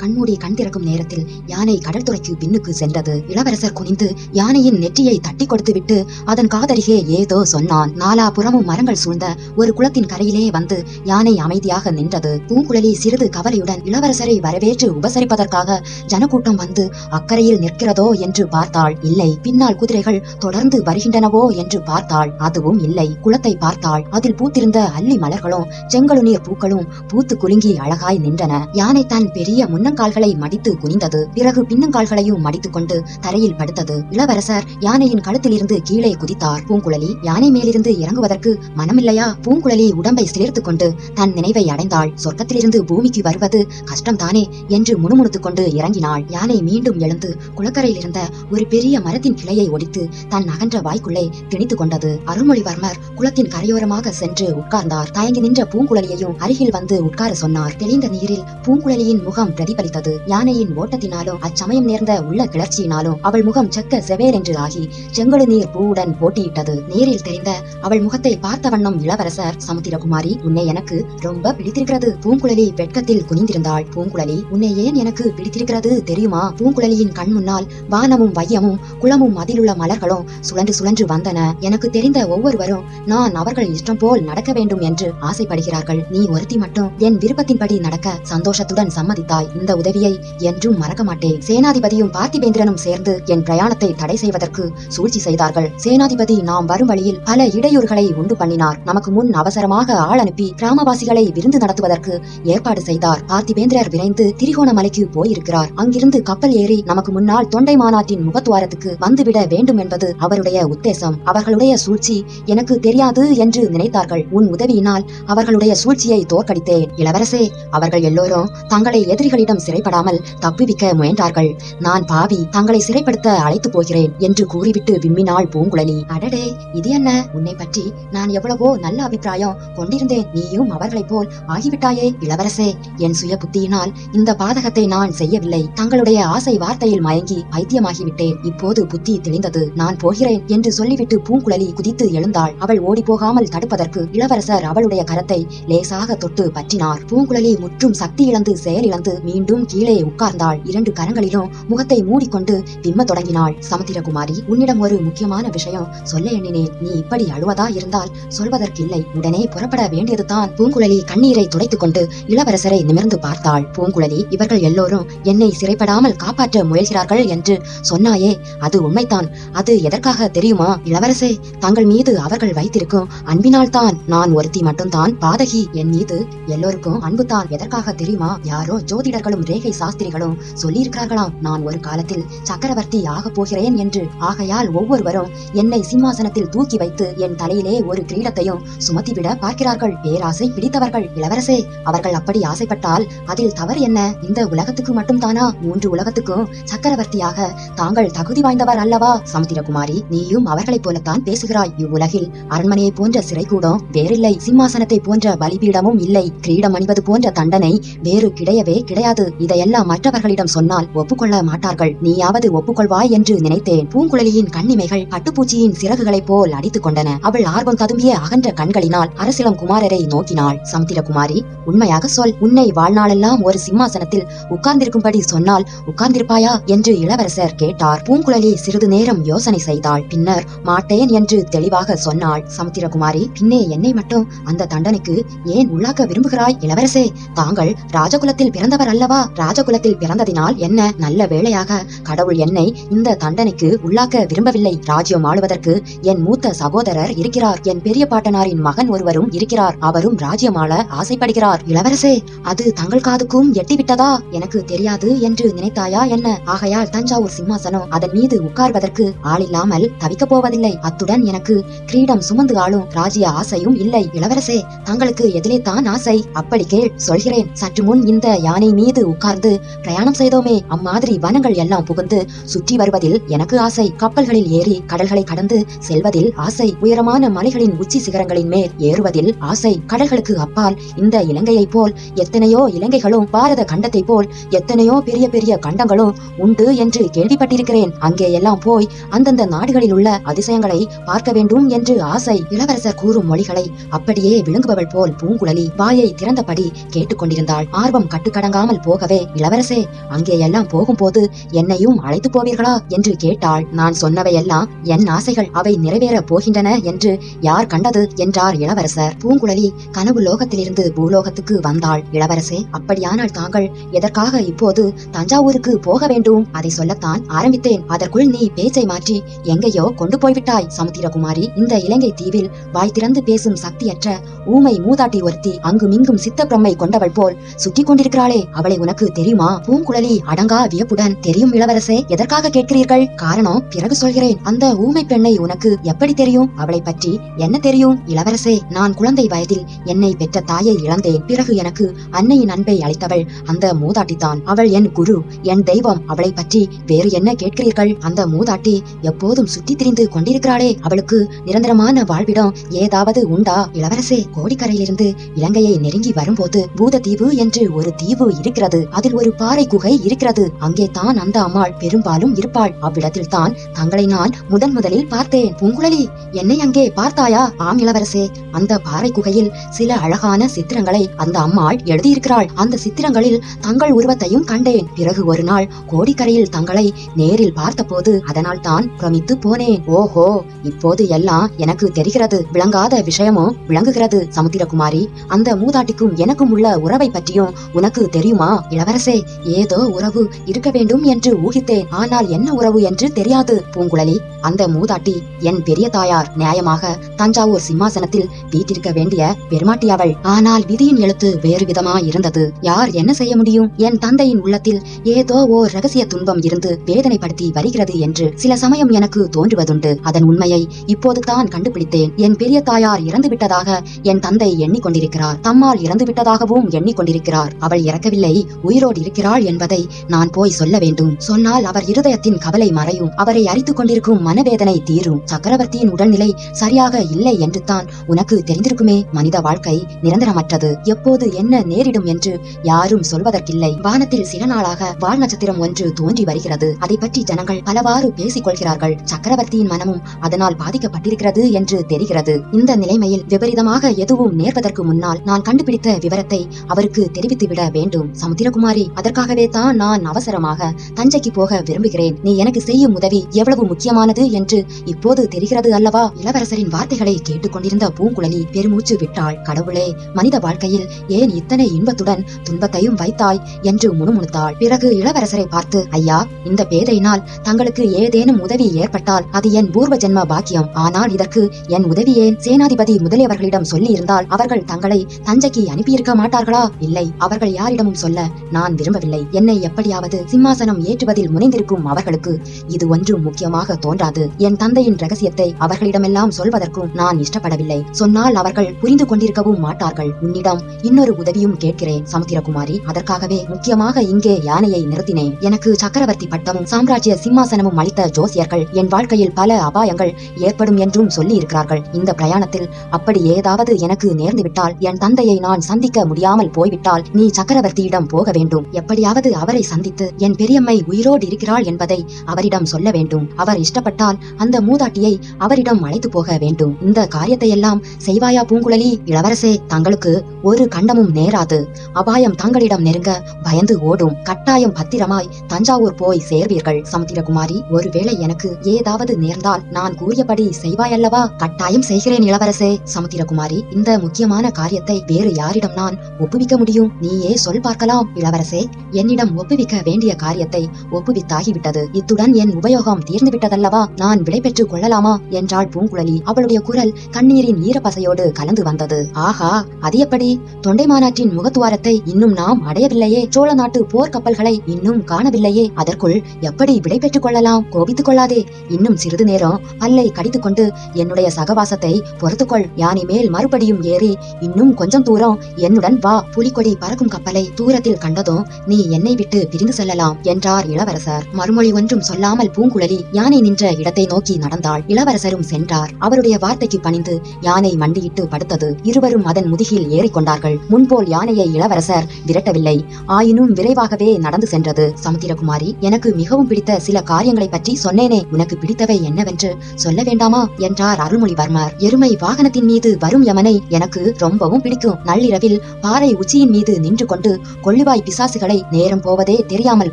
கண்மூடி கண் திறக்கும் நேரத்தில் யானை கடற்துறைக்கு பின்னுக்கு சென்றது. இளவரசர் குனிந்து யானையின் நெற்றியை தட்டி கொடுத்துவிட்டு அதன் காதருகே ஏதோ சொன்னான். நாலா புறமும் மரங்கள் சூழ்ந்த ஒரு குளத்தின் கரையிலே வந்து யானை அமைதியாக நின்றது. பூங்குழலி சிறிது கவலையுடன் இளவரசரை வரவேற்று உபசரிப்பதற்காக ஜனக்கூட்டம் வந்து அக்கறையில் நிற்கிறதோ என்று பார்த்தாள். இல்லை பின்னால் குதிரைகள் தொடர்ந்து வருகின்றனவோ என்று பார்த்தாள். அதுவும் இல்லை குளத்தை பார்த்தாள். அதில் பூத்திருந்த அல்லி மலர்களும் செங்கழுநீர் பூக்களும் பூத்து குலுங்கி அழகாய் நின்றன. யானை தான் பெரிய முன்னங்கால்களை மடித்து குனிந்தது. பிறகு பின்னங்கால்களையும் மடித்துக் கொண்டு தரையில் படுத்தது. இளவரசர் யானையின் கழுத்திலிருந்து கீழே குதித்தார். பூங்குழலி யானை மேலிருந்து இறங்குவதற்கு மனமில்லையா? பூங்குழலி உடம்பை சிலிர்த்து கொண்டு தன் நினைவை அடைந்தாள். சொர்க்கத்திலிருந்து பூமிக்கு வருவது கஷ்டம்தானே என்று முணுமுணுத்துக் கொண்டு இறங்கினாள். யானை மீண்டும் எழுந்து குளக்கரையில் இருந்த ஒரு பெரிய மரத்தின் கிளையை ஒடித்து தன் அகன்ற வாய்க்குள்ளே திணித்துக் கொண்டது அருள்மொழிவர்மர் குளத்தின் கரையோரமாக சென்று உட்கார்ந்தார். தயங்கி நின்ற பூங்குழலியையும் அருகில் வந்து உட்கார சொன்னார். தெளிந்த நீரில் பூங்குழலியின் முகம் பிரதிபலித்தது. யானையின் ஓட்டத்தினாலும் அச்சமயம் நேர்ந்த உள்ள கிளர்ச்சியினாலும் அவள் முகம் செக்க செவேரென்று ஆகி செங்கழு நீர் பூவுடன் போட்டியிட்டது. நேரில் தெரிந்த அவள் முகத்தை பார்த்த வண்ணம் இளவரசர் சமுத்திரகுமாரி உன்னை எனக்கு ரொம்ப பிடித்திருக்கிறது. பூங்குழலி வெட்கத்தில் குனிந்திருந்தாள். பூங்குழலி உன்னை ஏன் எனக்கு பிடித்திருக்கிறது தெரியுமா? பூங்குழலியின் கண் முன்னால் வானமும் வையமும் குளமும் அதிலுள்ள மலர்களும் சுழன்று சுழன்று வந்தன. எனக்கு தெரிந்த ஒவ்வொருவரும் நான் அவர்கள் இஷ்டம் போல் நடக்க வேண்டும் என்று ஆசைப்படுகிறார்கள். நீ ஒருத்தி மட்டும் என் விருப்பத்தின்படி நடக்க சந்தோஷத்துடன் சம்மதித்தாய். இந்த உதவியை என்றும் மறக்க மாட்டேன். சேனாதிபதியும் பார்த்திபேந்திரனும் சேர்ந்து என் பிரயாணத்தை தடை செய்வதற்கு சூழ்ச்சி செய்தார்கள். சேனாதிபதி நாம் வரும் வழியில் பல இடையூறுகளை உண்டு பண்ணினார். நமக்கு முன் அவசரமாக ஆள் அனுப்பி கிராமவாசிகளை விருந்து நடத்துவதற்கு ஏற்பாடு செய்தார். பார்த்திபேந்திரர் விரைந்து திரிகோணமலைக்கு போயிருக்கிறார். அங்கிருந்து கப்பல் ஏறி நமக்கு முன்னால் தொண்டை மாநாட்டின் முகத்துவாரத்துக்கு வந்துவிட வேண்டும் என்பது அவருடைய உத்தேசம். அவர்களுடைய சூழ்ச்சி எனக்கு தெரியாது என்று நினைத்தார்கள். உன் உதவியினால் அவர்களுடைய சூழ்ச்சியை தோற்கடித்தேன். இளவரசே அவர்கள் எல்லோரும் தங்களை எதிரிகள் எதிரிகளிடம் சிறைப்படாமல் தப்புவிக்க முயன்றார்கள். நான் பாவி தங்களை சிறைப்படுத்த அழைத்து போகிறேன் என்று கூறிவிட்டு விம்மினாள் பூங்குழலி. அடடே இது என்ன? உன்னை பற்றி நான் எவ்வளவோ நல்ல அபிப்பிராயம் கொண்டிருந்தேன். நீயும் அவர்களைப் போல் ஆகிவிட்டாயே இளவரசே. என் சுய புத்தியினால் இந்த பாதகத்தை நான் செய்யவில்லை. தங்களுடைய ஆசை வார்த்தையில் மயங்கி பைத்தியமாகிவிட்டேன். இப்போது புத்தி தெளிந்தது. நான் போகிறேன் என்று சொல்லிவிட்டு பூங்குழலி குதித்து எழுந்தாள். அவள் ஓடி போகாமல் தடுப்பதற்கு இளவரசர் அவளுடைய கரத்தை லேசாக தொட்டு பற்றினார். பூங்குழலி முற்றும் சக்தி இழந்து செயலிழந்து மீண்டும் கீழே உட்கார்ந்தாள். இரண்டு கரங்களிலும் முகத்தை மூடிக்கொண்டு விம்ம தொடங்கினாள். சமுத்திரகுமாரி உன்னிடம் ஒரு முக்கியமான விஷயம் சொல்ல எண்ணினேன். நீ இப்படி அழுவதா இருந்தால் சொல்வதற்கில்லை. உடனே புறப்பட வேண்டியதுதான். பூங்குழலி கண்ணீரை துடைத்துக் கொண்டு இளவரசரை நிமிர்ந்து பார்த்தாள். பூங்குழலி இவர்கள் எல்லோரும் என்னை சிறைப்படாமல் காப்பாற்ற முயல்கிறார்கள் என்று சொன்னாயே அது உண்மைதான். அது எதற்காக தெரியுமா? இளவரசே தங்கள் மீது அவர்கள் வைத்திருக்கும் அன்பினால் தான் நான் ஒருத்தி மட்டும்தான். பாதகி என் மீது எல்லோருக்கும் அன்புதான். எதற்காக தெரியுமா? யாரோ ஜோதிடர்களும் ரேகை சாஸ்திரிகளும் சொல்லியிருக்கிறார்களாம் நான் ஒரு காலத்தில் சக்கரவர்த்தி ஆகப் போகிறேன் என்று. ஆகையால் ஒவ்வொருவரும் என்னை சிம்மாசனத்தில் தூக்கி வைத்து என் தலையிலே ஒரு கிரீடத்தையும் சுமத்திவிட பார்க்கிறார்கள். பேராசை பிடித்தவர்கள் இளவரசே அவர்கள் அப்படி ஆசைப்பட்டால் அதில் தவறு என்ன? இந்த உலகத்துக்கு மட்டும் தானா மூன்று உலகத்துக்கும் சக்கரவர்த்தியாக தாங்கள் தகுதி வாய்ந்தவர் அல்லவா? சமுத்திரகுமாரி நீயும் அவர்களைப் போலத்தான் பேசுகிறாய். இவ்வுலகில் அரண்மனையை போன்ற சிறைக்கூடம் வேறில்லை. சிம்மாசனத்தை போன்ற பலிபீடமும் இல்லை. கிரீடம் அணிவது போன்ற தண்டனை வேறு கிடையவே கிடையாது. இதையெல்லாம் மற்றவர்களிடம் சொன்னால் ஒப்புக்கொள்ள மாட்டார்கள். நீயாவது ஒப்புக்கொள்வாய் என்று நினைத்தேன். பூங்குழலியின் கண்ணிமைகள் பட்டுப்பூச்சியின் சிறகுகளைப் போல் அடித்துக் கொண்டன. அவள் ஆர்வம் ததும்பிய அகன்ற கண்களினால் அரசிலம் குமாரரை நோக்கினாள். சமுத்திரகுமாரி உண்மையாக சொல். உன்னை வாழ்நாளெல்லாம் ஒரு சிம்மாசனத்தில் உட்கார்ந்திருக்கும்படி சொன்னால் உட்கார்ந்திருப்பாயா என்று இளவரசர் கேட்டார். பூங்குழலி சிறிது நேரம் யோசனை செய்தாள். பின்னர் மாட்டேன் என்று தெளிவாக சொன்னாள். சமுத்திரகுமாரி பின்னே என்னை மட்டும் அந்த தண்டனைக்கு ஏன் உள்ளாக்க விரும்புகிறாய்? இளவரசே தாங்கள் ராஜகுலத்தில் பிறந்தவர்? அல்லவா? ராஜகுலத்தில் பிறந்ததினால் என்ன நல்ல வேளையாக? கடவுள் என்னை இந்த தண்டனைக்கு உள்ளாக்க விரும்பவில்லை. ராஜ்யம் ஆளுவதற்கு என் மூத்த சகோதரர் இருக்கிறார். என் பெரிய பாட்டனாரின் மகன் ஒருவரும் இருக்கிறார். அவரும் ராஜ்யம் ஆள ஆசைப்படுகிறார். இளவரசே அது தங்கள் காதுக்கும் எட்டிவிட்டதா? எனக்கு தெரியாது என்று நினைத்தாயா என்ன? ஆகையால் தஞ்சாவூர் சிம்மாசனம் அதன் மீது உட்கார்வதற்கு ஆளில்லாமல் தவிக்கப் போவதில்லை. அத்துடன் எனக்கு கிரீடம் சுமந்து ஆளும் ராஜ்ய ஆசையும் இல்லை. இளவரசே தங்களுக்கு எதிலே தான் ஆசை. அப்படி கேள் சொல்கிறேன். சற்று முன் இந்த யானை மீது உட்கார்ந்து பிரயாணம் செய்தோமே அம்மாதிரி வனங்கள் எல்லாம் புகுந்து சுற்றி வருவதில் எனக்கு ஆசை. கப்பல்களில் ஏறி கடல்களை கடந்து செல்வதில் ஆசை. உயரமான மலைகளின் உச்சி சிகரங்களின் மேல் ஏறுவதில் ஆசை. கடல்களுக்கு அப்பால் இந்த இலங்கையைப் போல் எத்தனையோ இலங்கைகளும் பாரத கண்டத்தைப் போல் எத்தனையோ பெரிய பெரிய கண்டங்களும் உண்டு என்று கேள்விப்பட்டிருக்கிறேன். அங்கே எல்லாம் போய் அந்தந்த நாடுகளில் உள்ள அதிசயங்களை பார்க்க வேண்டும் என்று ஆசை. இளவரசர் கூறும் மொழிகளை அப்படியே விழுங்குபவள் போல் பூங்குழலி வாயை திறந்தபடி கேட்டுக்கொண்டிருந்தாள். ஆர்வம் கட்டுக்கடங்காமல் முடியாமல் போகவே இளவரசே அங்கே எல்லாம் போகும்போது என்னையும் அழைத்து போவீர்களா? என்று கேட்டாள். நான் சொன்னவையெல்லாம் என் ஆசைகள் அவை நிறைவேறப் போகின்றன என்று யார் கண்டது? என்றார் இளவரசர். பூங்குழலி கனவு லோகத்திலிருந்து பூலோகத்துக்கு வந்தாள். இளவரசே அப்படியானால் தாங்கள் எதற்காக இப்போது தஞ்சாவூருக்கு போக வேண்டும்? அதை சொல்லத்தான் ஆரம்பித்தேன். அதற்குள் நீ பேச்சை மாற்றி எங்கேயோ கொண்டு போய்விட்டாய் சமுத்திரகுமாரி. இந்த இலங்கை தீவில் வாய் திறந்து பேசும் சக்தியற்ற ஊமை மூதாட்டி ஒருத்தி அங்குமிங்கும் சித்த பிரம்மை கொண்டவள் போல் சுற்றி கொண்டிருக்கிறாளே அவளை உனக்கு தெரியுமா? பூங்குழலி அடங்கா வியப்புடன் தெரியும் இளவரசே எதற்காக கேட்கிறீர்கள்? காரணம் பிறகு சொல்கிறேன். அந்த ஊமை பெண்ணை உனக்கு எப்படி தெரியும்? அவளை பற்றி என்ன தெரியும்? இளவரசே நான் குழந்தை வயதில் என்னை பெற்ற தாயை இழந்தேன். பிறகு எனக்கு அன்னையின் அன்பை அளித்தவள் அந்த மூதாட்டிதான் அவள் என் குரு என் தெய்வம். அவளை பற்றி வேறு என்ன கேட்கிறீர்கள்? அந்த மூதாட்டி எப்போதும் சுத்தி திரிந்து கொண்டிருக்கிறாளே. அவளுக்கு நிரந்தரமான வாழ்விடம் ஏதாவது உண்டா? இளவரசே கோடிக்கரையிலிருந்து இலங்கையை நெருங்கி வரும்போது பூதத்தீவு என்று ஒரு தீவு இருக்கிறது. அதில் ஒரு பாறை குகை இருக்கிறது. அங்கே தான் அந்த அம்மாள் பெரும்பாலும் இருப்பாள். அவ்விடத்தில் தான் தங்களை நான் முதன் முதலில் பார்த்தேன். பூங்குழலி என்னை அங்கே பார்த்தாயா? ஆம் இளவரசே. அந்த பாறை குகையில் சில அழகான சித்திரங்களை அந்த அம்மாள் எழுதியிருக்கிறாள். அந்த சித்திரங்களில் தங்கள் உருவத்தையும் கண்டேன். பிறகு ஒரு நாள் கோடிக்கரையில் தங்களை நேரில் பார்த்தபோது அதனால் தான் பிரமித்து போனேன். ஓஹோ இப்போது எல்லாம் எனக்கு தெரிகிறது. விளங்காத விஷயமும் விளங்குகிறது சமுத்திரகுமாரி. அந்த மூதாட்டிக்கும் எனக்கும் உள்ள உறவை பற்றியும் உனக்கு தெரியுமா? இளவரசே ஏதோ உறவு இருக்க வேண்டும் என்று ஊகித்தேன். ஆனால் என்ன உறவு என்று தெரியாது பூங்குழலி. அந்த மூதாட்டி என் பெரிய தாயார். நியாயமாக தஞ்சாவூர் சிம்மாசனத்தில் வீட்டிருக்க வேண்டிய பெருமாட்டி அவள். ஆனால் விதியின் எழுத்து வேறு விதமா இருந்தது. யார் என்ன செய்ய முடியும்? என் தந்தையின் உள்ளத்தில் ஏதோ ஓர் ரகசிய துன்பம் இருந்து வேதனைப்படுத்தி வருகிறது என்று சில சமயம் எனக்கு தோன்றுவதுண்டு. அதன் உண்மையை இப்போது தான் கண்டுபிடித்தேன். என் பெரிய தாயார் இறந்து விட்டதாக என் தந்தை எண்ணிக்கொண்டிருக்கிறார். தம்மால் இறந்து விட்டதாகவும் எண்ணிக்கொண்டிருக்கிறார். அவள் இறக்கவில்லை. உயிரோடு இருக்கிறாள் என்பதை நான் போய் சொல்ல வேண்டும். சொன்னால் அவர் இருதயத்தின் கவலை மறையும். அவரை அரித்துக் கொண்டிருக்கும் மனவேதனை தீரும். சக்கரவர்த்தியின் உடல்நிலை சரியாக இல்லை என்று தான் உனக்கு தெரிந்திருக்குமே. மனித வாழ்க்கை நிரந்தரமற்றது. எப்போது என்ன நேரிடும் என்று யாரும் சொல்வதற்கில்லை. வானத்தில் சில நாளாக வால் நட்சத்திரம் ஒன்று தோன்றி வருகிறது. அதை பற்றி ஜனங்கள் பலவாறு பேசிக் கொள்கிறார்கள். சக்கரவர்த்தியின் மனமும் அதனால் பாதிக்கப்பட்டிருக்கிறது என்று தெரிகிறது. இந்த நிலைமையில் விபரீதமாக எதுவும் நேர்வதற்கு முன்னால் நான் கண்டுபிடித்த விவரத்தை அவருக்கு தெரிவித்துவிட வேண்டும். சமுத்திரகுமாரி அதற்காகவே தான் நான் அவசரமாக தஞ்சைக்கு போக விரும்புகிறேன். நீ எனக்கு செய்யும் உதவி எவ்வளவு முக்கியமானது என்று இப்போது தெரிகிறது அல்லவா? இளவரசரின் வார்த்தைகளை கேட்டுக்கொண்டிருந்த பூங்குழலி பெருமூச்சு விட்டாள். கடவுளே மனித வாழ்க்கையில் ஏன் இத்தனை இன்பத்துடன் துன்பத்தையும் வைத்தாய் என்று முணுமுணுத்தாள். பிறகு இளவரசரை பார்த்து ஐயா இந்த பேதையினால் தங்களுக்கு ஏதேனும் உதவி ஏற்பட்டால் அது என் பூர்வ ஜென்ம பாக்கியம். ஆனால் இதற்கு என் உதவி ஏன்? சேனாதிபதி முதலியவர்களிடம் சொல்லி இருந்தால் அவர்கள் தங்களை தஞ்சைக்கு அனுப்பியிருக்க மாட்டார்களா? இல்லை அவர்கள் யாரிடமும் சொல்ல நான் விரும்பவில்லை. என்னை எப்படியாவது சிம்மாசனம் ஏற்றுவதில் முனைந்திருக்கும் அவர்களுக்கு இது ஒன்றும் முக்கியமாக தோன்றாது. என் தந்தையின் ரகசியத்தை அவர்களிடமெல்லாம் சொல்வதற்கும் நான் இஷ்டப்படவில்லை. சொன்னால் அவர்கள் புரிந்து கொண்டிருக்கவும் மாட்டார்கள். உன்னிடம் இன்னொரு உதவியும் கேட்கிறேன் சமுத்திரகுமாரி. அதற்காகவே முக்கியமாக இங்கே யானையை நிறுத்தினேன். எனக்கு சக்கரவர்த்தி பட்டமும் சாம்ராஜ்ய சிம்மாசனமும் அளித்த ஜோசியர்கள் என் வாழ்க்கையில் பல அபாயங்கள் ஏற்படும் என்றும் சொல்லி இருக்கிறார்கள் இந்த பிரயாணத்தில் அப்படி ஏதாவது எனக்கு நேர்ந்துவிட்டால் என் தந்தையை நான் சந்திக்க முடியாமல் போய்விட்டால் நீ சக்கரவர்த்தி சக்கரவர்த்தியிடம் போக வேண்டும். எப்படியாவது அவரை சந்தித்து என் பெரியம்மை உயிரோடு இருக்கிறாள் என்பதை அவரிடம் சொல்ல வேண்டும். அவர் இஷ்டப்பட்டால் அந்த மூதாட்டியை அவரிடம் அழைத்து போக வேண்டும். இந்த காரியத்தை எல்லாம் செய்வாயா பூங்குழலி? இளவரசே தங்களுக்கு ஒரு கண்டமும் நேராது. அபாயம் தங்களிடம் நெருங்க பயந்து ஓடும். கட்டாயம் பத்திரமாய் தஞ்சாவூர் போய் சேர்வீர்கள். சமுத்திரகுமாரி ஒருவேளை எனக்கு ஏதாவது நேர்ந்தால் நான் கூறியபடி செய்வாயல்லவா? கட்டாயம் செய்கிறேன் இளவரசே. சமுத்திரகுமாரி இந்த முக்கியமான காரியத்தை வேறு யாரிடம் நான் ஒப்புவிக்க முடியும்? நீயே சொல் பார்க்கலாம் இளவரசே. என்னிடம் ஒப்புவிக்க வேண்டிய காரியத்தை ஒப்புவித்தாகிவிட்டது. இத்துடன் என் உபயோகம் தீர்ந்து விட்டதல்லவா நான் விடை பெற்றுக் கொள்ளலாமா? என்றாள் பூங்குழலி. அவளுடைய குரல் கண்ணீரின் ஈரப்பசையோடு கலந்து வந்தது. ஆஹா அது எப்படி? தொண்டை மாநாட்டின் முகத்துவாரத்தை இன்னும் நாம் அடையவில்லையே. சோழ நாட்டு போர் கப்பல்களை இன்னும் காணவில்லையே. அதற்குள் எப்படி விடை பெற்றுக் கொள்ளலாம்? கோபித்துக் கொள்ளாதே. இன்னும் சிறிது நேரம் பல்லை கடித்துக்கொண்டு என்னுடைய சகவாசத்தை பொறுத்துக்கொள். யானை மேல் மறுபடியும் ஏறி இன்னும் கொஞ்சம் தூரம். என்னுடன் வா புலிக்கொடி பறக்கும் கப்பலை தூரத்தில் கண்டதும் நீ என்னை விட்டு பிரிந்து செல்லலாம் என்றார் இளவரசர். மறுமொழி ஒன்றும் சொல்லாமல் பூங்குழலி யானை நின்ற இடத்தை நோக்கி நடந்தாள். இளவரசரும் சென்றார். அவருடைய வார்த்தைக்கு பணிந்து யானை மண்டியிட்டு படுத்தது. இருவரும் அதன் முதுகில் ஏறிக்கொண்டார்கள் முன்போல் யானையை இளவரசர் விரட்டவில்லை. ஆயினும் விரைவாகவே நடந்து சென்றது. சமுத்திரகுமாரி எனக்கு மிகவும் பிடித்த சில காரியங்களை பற்றி சொன்னேனே. உனக்கு பிடித்தவை என்னவென்று சொல்ல வேண்டாமா? என்றார் அருள்மொழிவர்மர். எருமை வாகனத்தின் மீது வரும் யமனை எனக்கு ரொம்பவும் பிடிக்கும். நள்ளிரவில் பாறை உச்சியின் மீது நின்று கொண்டு கொள்ளிவாய் பிசாசுகளை நேரம் போவதே தெரியாமல்